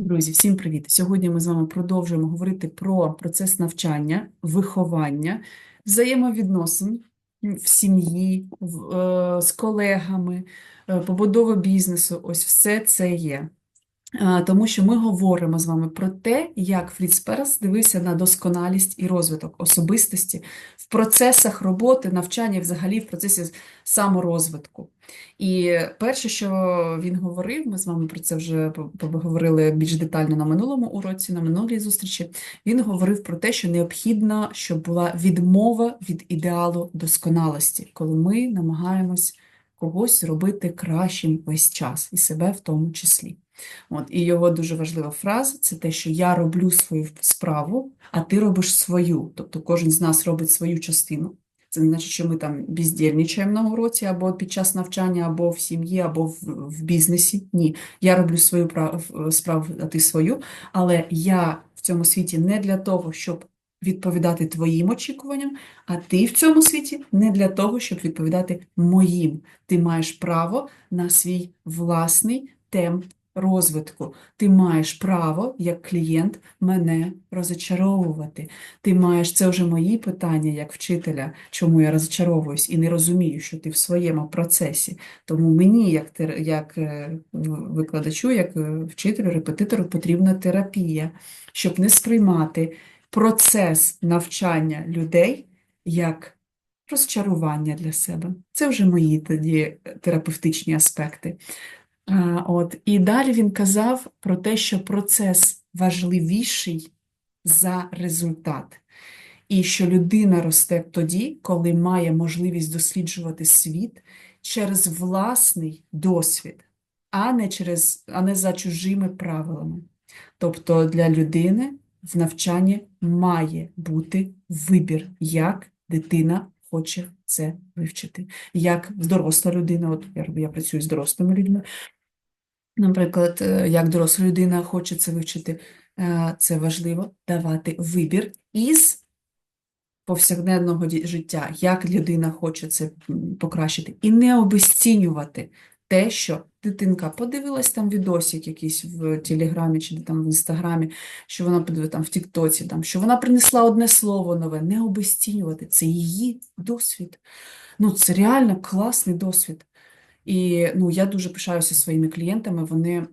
Друзі, всім привіт! Сьогодні ми з вами продовжуємо говорити про процес навчання, виховання, взаємовідносин в сім'ї, е, з колегами, е, побудова бізнесу. Ось все це є. А, Тому що ми говоримо з вами про те, як Фріц Перес дивився на досконалість і розвиток особистості в процесах роботи, навчання, взагалі в процесі саморозвитку. І перше, що він говорив, ми з вами про це вже поговорили більш детально на минулому уроці, на минулій зустрічі. Він говорив про те, що необхідно, щоб була відмова від ідеалу досконалості, коли ми намагаємось когось зробити кращим весь час, і себе в тому числі. От, і його дуже важлива фраза це те, що я роблю свою справу, а ти робиш свою. Тобто кожен з нас робить свою частину. Це не значить, що ми там бездільничаємо на уроці або під час навчання, або в сім'ї, або в, в бізнесі. Ні, я роблю свою прав- справу, а ти свою. Але я в цьому світі не для того, щоб відповідати твоїм очікуванням, а ти в цьому світі не для того, щоб відповідати моїм. Ти маєш право на свій власний темп розвитку. Ти маєш право, як клієнт, мене розочаровувати. Ти маєш, це вже мої питання як вчителя, чому я розочаровуюсь і не розумію, що ти в своєму процесі. Тому мені, як, як е, викладачу, як е, вчителю, репетитору, потрібна терапія, щоб не сприймати процес навчання людей як розчарування для себе. Це вже мої тоді е, терапевтичні аспекти. От, і далі він казав про те, що процес важливіший за результат, і що людина росте тоді, коли має можливість досліджувати світ через власний досвід, а не через, а не за чужими правилами. Тобто для людини в навчанні має бути вибір, як дитина хоче це вивчити. Як доросла людина, от я, я працюю з дорослими людьми, Наприклад, е, як доросла людина хоче це вивчити, е, це важливо давати вибір із повсякденного життя, як людина хоче це покращити, і не обесцінювати те, що дитинка подивилась там відосик якийсь в Телеграмі чи там в Інстаграмі, що вона подивилась там в Тіктоці, там, що вона принесла одне слово нове, не обесцінювати, це її досвід. Ну, це реально класний досвід. І ну, я дуже пишаюся своїми клієнтами. Вони,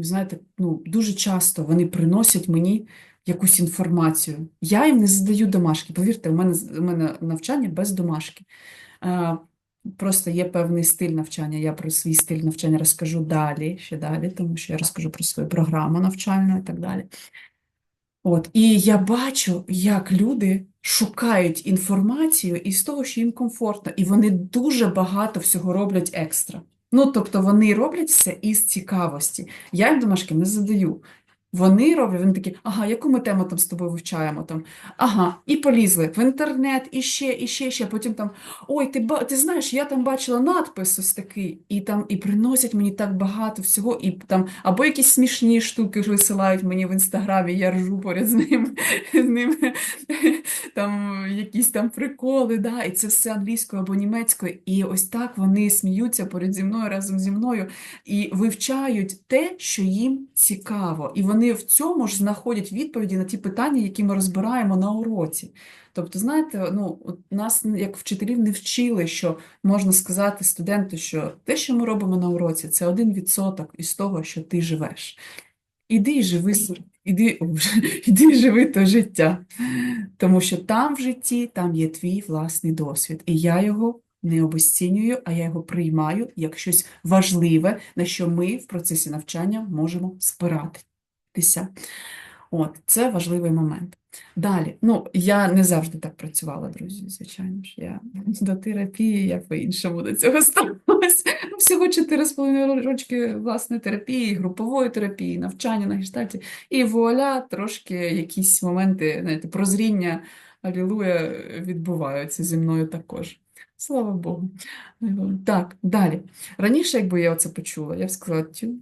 знаєте, ну, дуже часто вони приносять мені якусь інформацію. Я їм не задаю домашки. Повірте, у мене, у мене навчання без домашки. Просто є певний стиль навчання. Я про свій стиль навчання розкажу далі, ще далі, тому що я розкажу про свою програму навчальну і так далі. От, і я бачу, як люди шукають інформацію із того, що їм комфортно, і вони дуже багато всього роблять екстра. Ну, тобто вони роблять все із цікавості. Я їм домашки не задаю. Вони роблять, вони такі, ага, яку ми тему там з тобою вивчаємо? Там, ага, і полізли в інтернет, і ще, і ще, і ще. Потім там, ой, ти, ти знаєш, я там бачила надпис ось такий, і там і приносять мені так багато всього, і там або якісь смішні штуки висилають мені в інстаграмі, я ржу поряд з ними, з ними там якісь там приколи, да, і це все англійською або німецькою. І ось так вони сміються поряд зі мною разом зі мною і вивчають те, що їм цікаво. І вони в цьому ж знаходять відповіді на ті питання, які ми розбираємо на уроці. Тобто, знаєте, ну, нас як вчителів не вчили, що можна сказати студенту, що те, що ми робимо на уроці, це один відсоток із того, що ти живеш. Іди і живи, іди, іди живи то життя. Тому що там в житті, там є твій власний досвід. І я його не обесцінюю, а я його приймаю як щось важливе, на що ми в процесі навчання можемо спиратися. От, це важливий момент. Далі, ну, я не завжди так працювала, друзі, звичайно ж. Я до терапії, я по-іншому до цього ставилася. Ну, Всього 4,5 рочки власне терапії, групової терапії, навчання на гештальті. І вуаля, трошки якісь моменти, знаєте, прозріння, алілуя, відбуваються зі мною також. Слава Богу. Так, далі. Раніше, якби я оце почула, я б сказала, тю,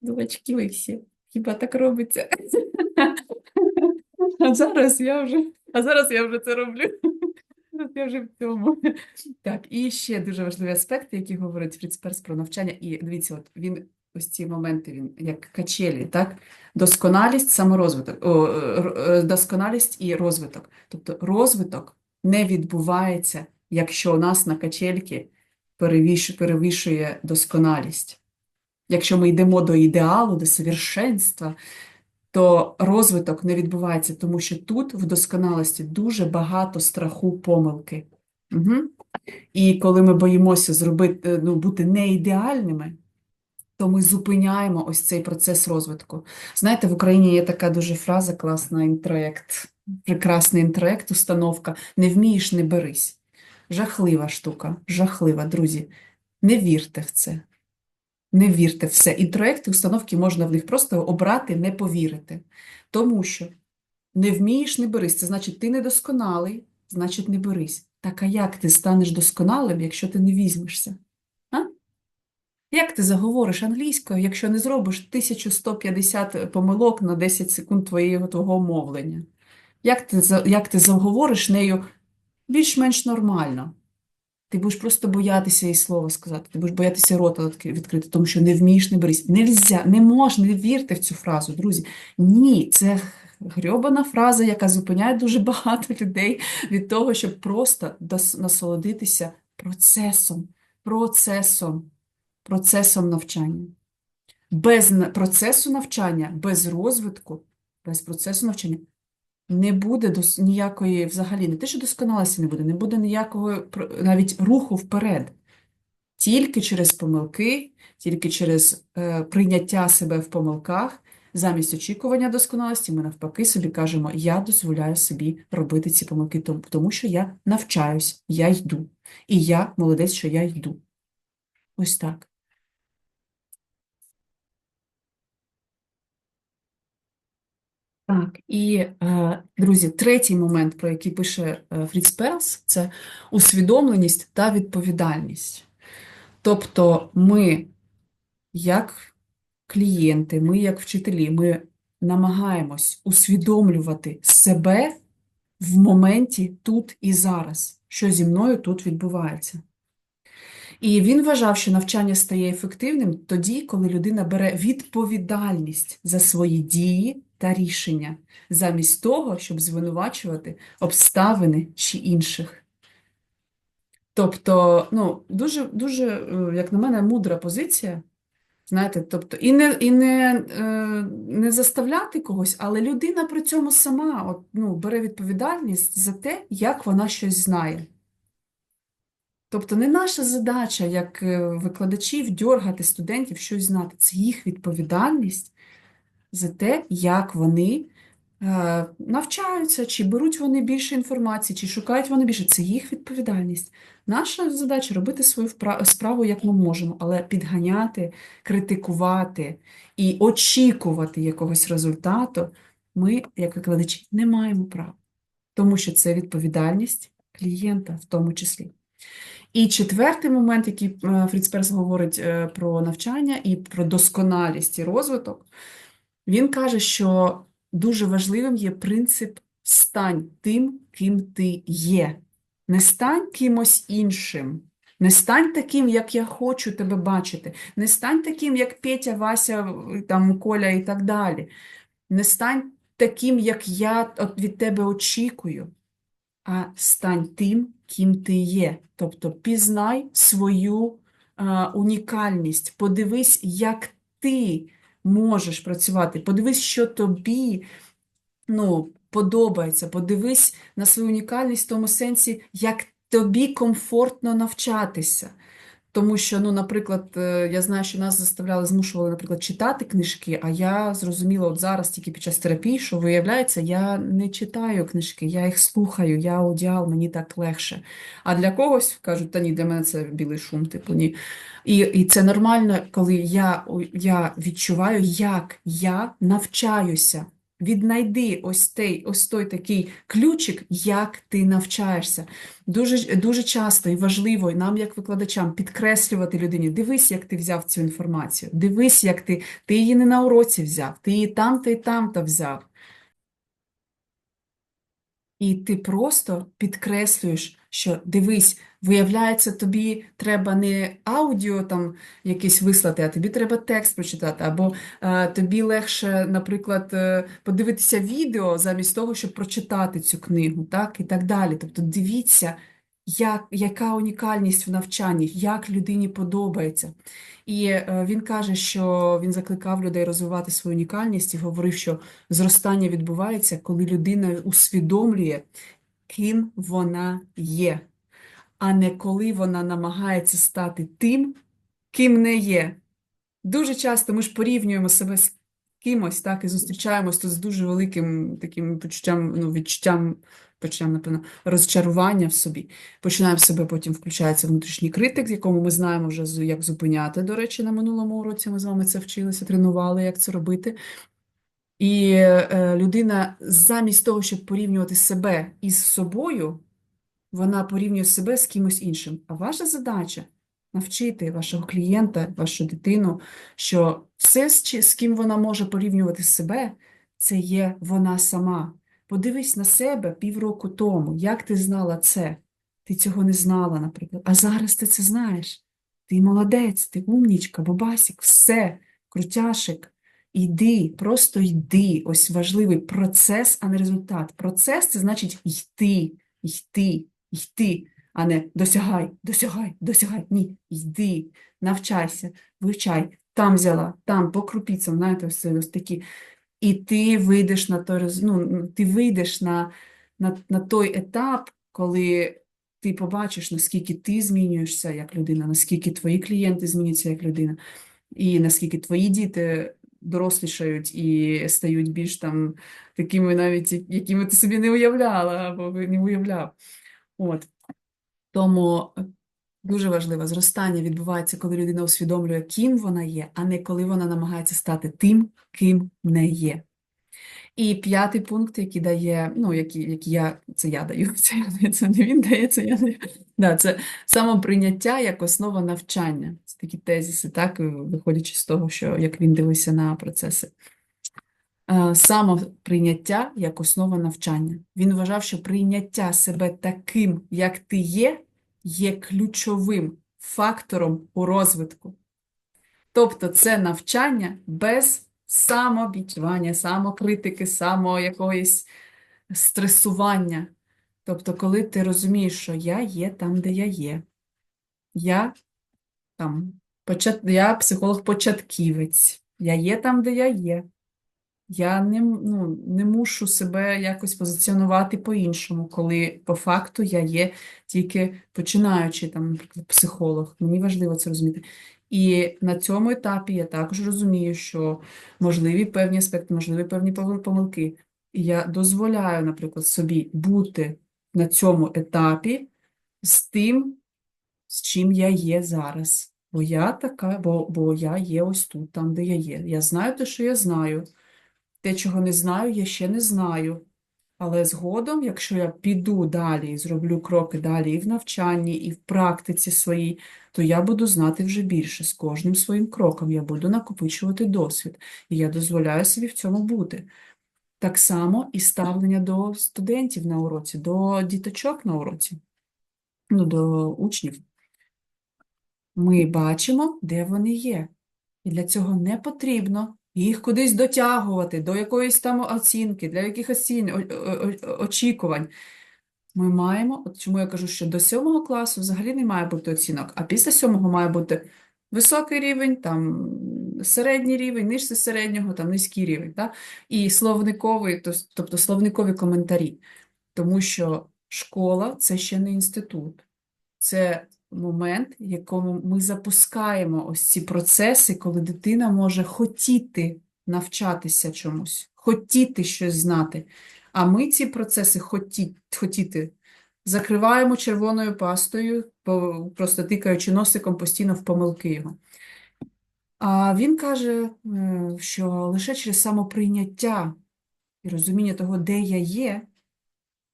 дурачки ви всі, хіба так робиться? А зараз я вже, а зараз я вже це роблю. Я вже в цьому. Так, і ще дуже важливі аспекти, які говорить Фріц Перс про навчання. І дивіться, от він ось ці моменти, він як качелі, так? Досконалість, саморозвиток, о, е, досконалість і розвиток. Тобто розвиток не відбувається, якщо у нас на качельки перевіш- перевішує досконалість. Якщо ми йдемо до ідеалу, до совершенства, то розвиток не відбувається, тому що тут в досконалості дуже багато страху помилки. Угу. І коли ми боїмося зробити, ну, бути не ідеальними, то ми зупиняємо ось цей процес розвитку. Знаєте, в Україні є така дуже фраза, класна інтроєкт, прекрасний інтроєкт, установка «не вмієш, не берись». Жахлива штука, жахлива, друзі. Не вірте в це. Не вірте все. Інтроєкти, установки можна в них просто обрати, не повірити. Тому що не вмієш, не берись. Це значить, ти недосконалий, значить, не берись. Так а як ти станеш досконалим, якщо ти не візьмешся? А? Як ти заговориш англійською, якщо не зробиш 1150 помилок на 10 секунд твоєго твого мовлення? Як ти, як ти заговориш нею більш-менш нормально? Ти будеш просто боятися їй слова сказати, ти будеш боятися рота відкрити, тому що не вмієш, не берись. Нельзя, не можна, не вірте в цю фразу, друзі. Ні, це грьобана фраза, яка зупиняє дуже багато людей від того, щоб просто насолодитися процесом, процесом, процесом навчання. Без процесу навчання, без розвитку, без процесу навчання не буде дос- ніякої взагалі, не те, що досконалості не буде, не буде ніякого навіть руху вперед. Тільки через помилки, тільки через е, прийняття себе в помилках, замість очікування досконалості, ми навпаки собі кажемо, я дозволяю собі робити ці помилки, тому, що я навчаюсь, я йду. І я молодець, що я йду. Ось так. Так, і, е, друзі, третій момент, про який пише е, Фріц Перлс, це усвідомленість та відповідальність. Тобто ми, як клієнти, ми, як вчителі, ми намагаємось усвідомлювати себе в моменті тут і зараз, що зі мною тут відбувається. І він вважав, що навчання стає ефективним тоді, коли людина бере відповідальність за свої дії та рішення, замість того, щоб звинувачувати обставини чи інших. Тобто, ну, дуже, дуже, е, як на мене, мудра позиція. Знаєте, тобто, і не, і не, е, не заставляти когось, але людина при цьому сама от, ну, бере відповідальність за те, як вона щось знає. Тобто не наша задача, як е, викладачів, дьоргати студентів щось знати. Це їх відповідальність за те, як вони е, навчаються, чи беруть вони більше інформації, чи шукають вони більше. Це їх відповідальність. Наша задача робити свою справу, як ми можемо, але підганяти, критикувати і очікувати якогось результату ми, як викладачі, не маємо права, тому що це відповідальність клієнта в тому числі. І четвертий момент, який е, Фріц Перс говорить е, про навчання і про досконалість і розвиток, він каже, що дуже важливим є принцип «стань тим, ким ти є». Не стань кимось іншим, не стань таким, як я хочу тебе бачити, не стань таким, як Петя, Вася, там, Коля і так далі. Не стань таким, як я від тебе очікую а стань тим, ким ти є. Тобто пізнай свою а, унікальність, подивись, як ти можеш працювати, подивись, що тобі ну, подобається, подивись на свою унікальність в тому сенсі, як тобі комфортно навчатися. Тому що, ну, наприклад, е, я знаю, що нас заставляли, змушували, наприклад, читати книжки, а я зрозуміла от зараз, тільки під час терапії, що виявляється, я не читаю книжки, я їх слухаю, я аудіал, мені так легше. А для когось кажуть, та ні, для мене це білий шум, типу ні. І, і це нормально, коли я, я відчуваю, як я навчаюся. Віднайди ось той, ось той такий ключик, як ти навчаєшся. Дуже, дуже часто і важливо і нам, як викладачам, підкреслювати людині, дивись, як ти взяв цю інформацію, дивись, як ти, ти її не на уроці взяв, ти її там-то і там-то взяв. І ти просто підкреслюєш що дивись, виявляється, тобі треба не аудіо там якесь вислати, а тобі треба текст прочитати, або е, тобі легше, наприклад, е, подивитися відео замість того, щоб прочитати цю книгу, так, і так далі. Тобто дивіться, як, яка унікальність в навчанні, як людині подобається. І е, він каже, що він закликав людей розвивати свою унікальність і говорив, що зростання відбувається, коли людина усвідомлює, ким вона є, а не коли вона намагається стати тим, ким не є. Дуже часто ми ж порівнюємо себе з кимось, так, і зустрічаємось тут з дуже великим таким почуттям, ну, відчуттям, почуттям, напевно, розчарування в собі. Починаємо себе, потім включається внутрішній критик, з якому ми знаємо вже, як зупиняти. До речі, на минулому уроці ми з вами це вчилися, тренували, як це робити. І е, людина замість того, щоб порівнювати себе із собою, вона порівнює себе з кимось іншим. А ваша задача навчити вашого клієнта, вашу дитину, що все, з ким вона може порівнювати себе, це є вона сама. Подивись на себе півроку тому, як ти знала це. Ти цього не знала, наприклад. А зараз ти це знаєш. Ти молодець, ти умнічка, бабасік, все, крутяшик. Йди, просто йди. Ось важливий процес, а не результат. Процес це значить йти, йти, йти, а не досягай, досягай, досягай. Ні, йди, навчайся, вивчай. Там взяла, там по крупицям, знаєте, все ось такі. І ти вийдеш на той, ну, ти вийдеш на, на, на той етап, коли ти побачиш, наскільки ти змінюєшся як людина, наскільки твої клієнти змінюються як людина, і наскільки твої діти дорослішають і стають більш там такими навіть, якими ти собі не уявляла або не уявляв. От. Тому дуже важливо, зростання відбувається, коли людина усвідомлює, ким вона є, а не коли вона намагається стати тим, ким не є. І п'ятий пункт, який дає, ну, який, який я, це я даю, це, це не він дає, це я даю. Да, це самоприйняття як основа навчання. Це такі тезиси, так, виходячи з того, що як він дивився на процеси. Е, Самоприйняття як основа навчання. Він вважав, що прийняття себе таким, як ти є, є ключовим фактором у розвитку. Тобто це навчання без самобічування, самокритики, само якоїсь стресування. Тобто, коли ти розумієш, що я є там, де я є. Я там почат... я психолог-початківець. Я є там, де я є. Я не, ну, не мушу себе якось позиціонувати по-іншому, коли по факту я є тільки починаючий там, наприклад, психолог. Мені важливо це розуміти. І на цьому етапі я також розумію, що можливі певні аспекти, можливі певні пом- помилки. І я дозволяю, наприклад, собі бути на цьому етапі з тим, з чим я є зараз. Бо я така, бо, бо я є ось тут, там, де я є. Я знаю те, що я знаю. Те, чого не знаю, я ще не знаю. Але згодом, якщо я піду далі і зроблю кроки далі і в навчанні, і в практиці своїй, то я буду знати вже більше. З кожним своїм кроком я буду накопичувати досвід. І я дозволяю собі в цьому бути. Так само і ставлення до студентів на уроці, до діточок на уроці, ну, до учнів. Ми бачимо, де вони є. І для цього не потрібно їх кудись дотягувати до якоїсь там оцінки, для якихось цін, о- о- о- очікувань. Ми маємо, от чому я кажу, що до сьомого класу взагалі не має бути оцінок, а після сьомого має бути високий рівень, там середній рівень, нижче середнього, там низький рівень, так? І словниковий, тобто словникові коментарі. Тому що школа це ще не інститут. Це момент, в якому ми запускаємо ось ці процеси, коли дитина може хотіти навчатися чомусь, хотіти щось знати. А ми ці процеси хоті, хотіти закриваємо червоною пастою, просто тикаючи носиком постійно в помилки його. А він каже, е, що лише через самоприйняття і розуміння того, де я є,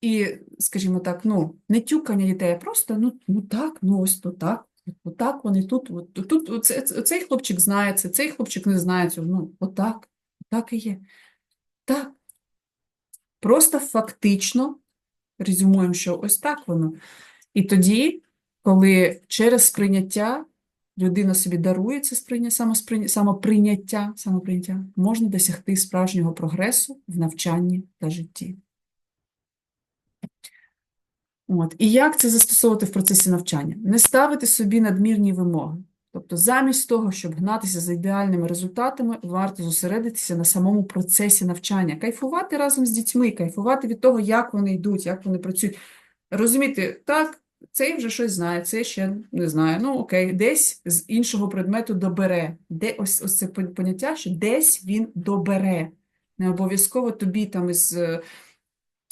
і, скажімо так, ну, не тюкання дітей, а просто, ну, ну так, ну ось ну так, от так вони тут, от, тут, оце, цей хлопчик знає це, цей хлопчик не знає цього, ну, отак, так і є. Так. Просто фактично резюмуємо, що ось так воно. І тоді, коли через сприйняття людина собі дарує це сприйня... самоприйняття, самоприйняття, можна досягти справжнього прогресу в навчанні та житті. От. І як це застосовувати в процесі навчання? Не ставити собі надмірні вимоги. Тобто, замість того, щоб гнатися за ідеальними результатами, варто зосередитися на самому процесі навчання, кайфувати разом з дітьми, кайфувати від того, як вони йдуть, як вони працюють. Розуміти, так, цей вже щось знає, цей ще не знає. Ну, окей, десь з іншого предмету добере. Де ось, ось це поняття, що десь він добере. Не обов'язково тобі там із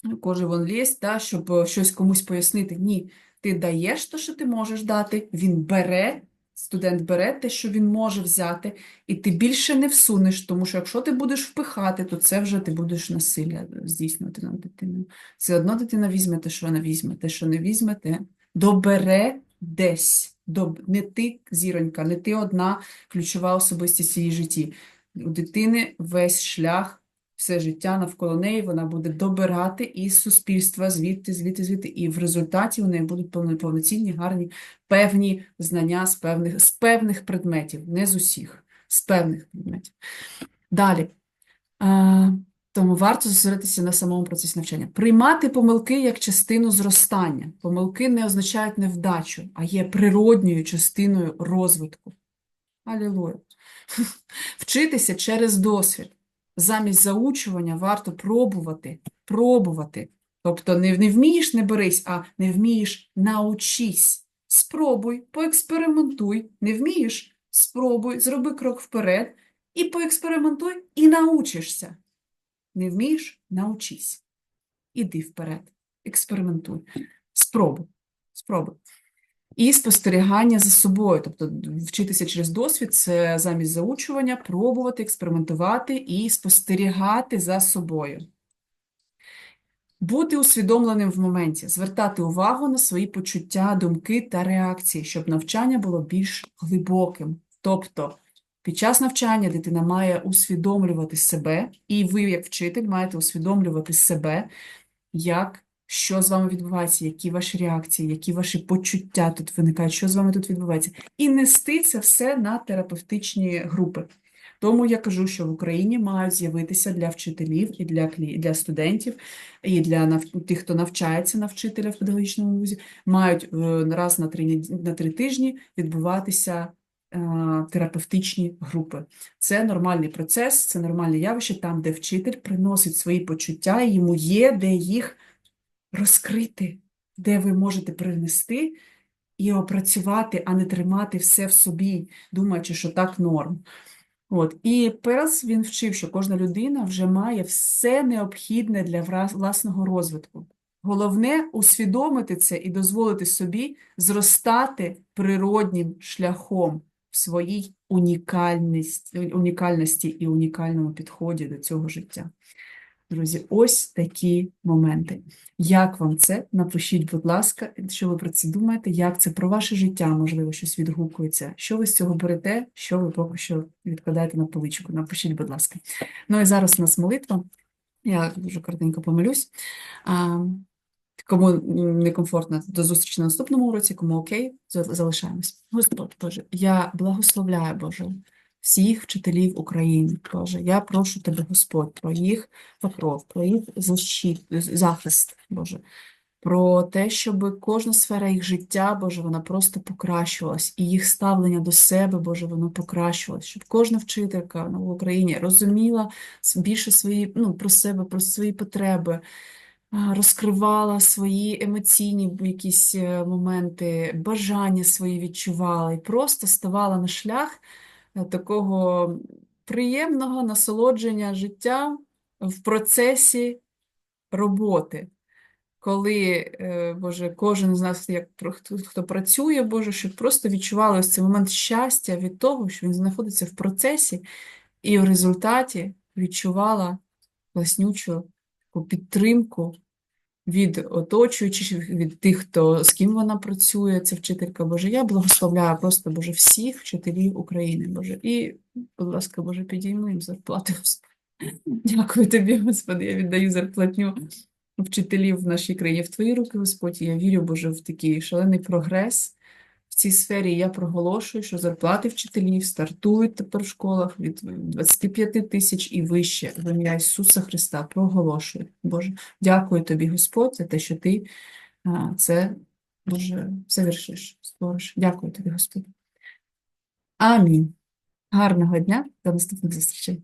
е, кожи вон лізь, та, щоб е, щось комусь пояснити. Ні, ти даєш те, що ти можеш дати, він бере, студент бере те, що він може взяти, і ти більше не всунеш, тому що якщо ти будеш впихати, то це вже ти будеш насилля здійснювати над дитиною. Все одно дитина візьме те, що вона візьме, те, що не візьме, те добере десь. Доб... Не ти зіронька, не ти одна ключова особистість її житті. У дитини весь шлях все життя навколо неї вона буде добирати із суспільства, звідти, звідти, звідти. І в результаті у неї будуть повно- повноцінні, гарні, певні знання з певних, з певних предметів, не з усіх, з певних предметів. Далі. Тому варто зосередитися на самому процесі навчання. Приймати помилки як частину зростання. Помилки не означають невдачу, а є природньою частиною розвитку. Алілуя. Вчитися через досвід. Замість заучування варто пробувати, пробувати. Тобто не, не вмієш, не берись, а не вмієш, научись. Спробуй, поекспериментуй. Не вмієш? Спробуй, зроби крок вперед і поекспериментуй, і научишся. Не вмієш? Научись. Іди вперед, експериментуй. Спробуй, спробуй. І спостерігання за собою, тобто вчитися через досвід, це замість заучування, пробувати, експериментувати і спостерігати за собою. Бути усвідомленим в моменті, звертати увагу на свої почуття, думки та реакції, щоб навчання було більш глибоким. Тобто, під час навчання дитина має усвідомлювати себе, і ви, як вчитель, маєте усвідомлювати себе, як що з вами відбувається, які ваші реакції, які ваші почуття тут виникають, що з вами тут відбувається, і нести це все на терапевтичні групи. Тому я кажу, що в Україні мають з'явитися для вчителів і для, для студентів, і для нав- тих, хто навчається на вчителя в педагогічному вузі, мають е, раз на три, на три тижні відбуватися е, терапевтичні групи. Це нормальний процес, це нормальне явище, там, де вчитель приносить свої почуття, йому є де їх розкрити, де ви можете принести і опрацювати, а не тримати все в собі, думаючи, що так норм. От. І Перлс він вчив, що кожна людина вже має все необхідне для власного розвитку. Головне усвідомити це і дозволити собі зростати природнім шляхом в своїй унікальності, унікальності і унікальному підході до цього життя. Друзі, ось такі моменти. Як вам це? Напишіть, будь ласка, що ви про це думаєте, як це про ваше життя, можливо, щось відгукується. Що ви з цього берете, що ви поки що відкладаєте на поличку? Напишіть, будь ласка. Ну і зараз у нас молитва. Я дуже коротенько помилюсь. А, кому некомфортно, до зустрічі на наступному уроці, кому окей, залишаємось. Господь Боже, я благословляю, Боже, всіх вчителів України, Боже. Я прошу Тебе, Господь, про їх покров, про їх защит, захист, Боже, про те, щоб кожна сфера їх життя, Боже, вона просто покращувалась, і їх ставлення до себе, Боже, воно покращувалось, щоб кожна вчителька ну, в Україні розуміла більше свої, ну, про себе, про свої потреби, розкривала свої емоційні якісь е, моменти, бажання свої відчувала і просто ставала на шлях такого приємного насолодження життя в процесі роботи. Коли, е, Боже, кожен з нас, як хто, хто працює, Боже, щоб просто відчували ось цей момент щастя від того, що він знаходиться в процесі, і в результаті відчувала власнючу підтримку від оточуючих, від тих, хто з ким вона працює, ця вчителька Боже. Я благословляю просто Боже всіх вчителів України, Боже. І, будь ласка, Боже, підійми їм зарплати, Дякую тобі, Господи, я віддаю зарплатню вчителів в нашій країні в Твої руки, Господь. Я вірю, Боже, в такий шалений прогрес в цій сфері. Я проголошую, що зарплати вчителів стартують тепер в школах від 25 тисяч і вище. В ім'я Ісуса Христа проголошую. Боже, дякую тобі, Господь, за те, що ти це дуже завершиш, створиш. Дякую тобі, Господь. Амінь. Гарного дня, до наступних зустрічей.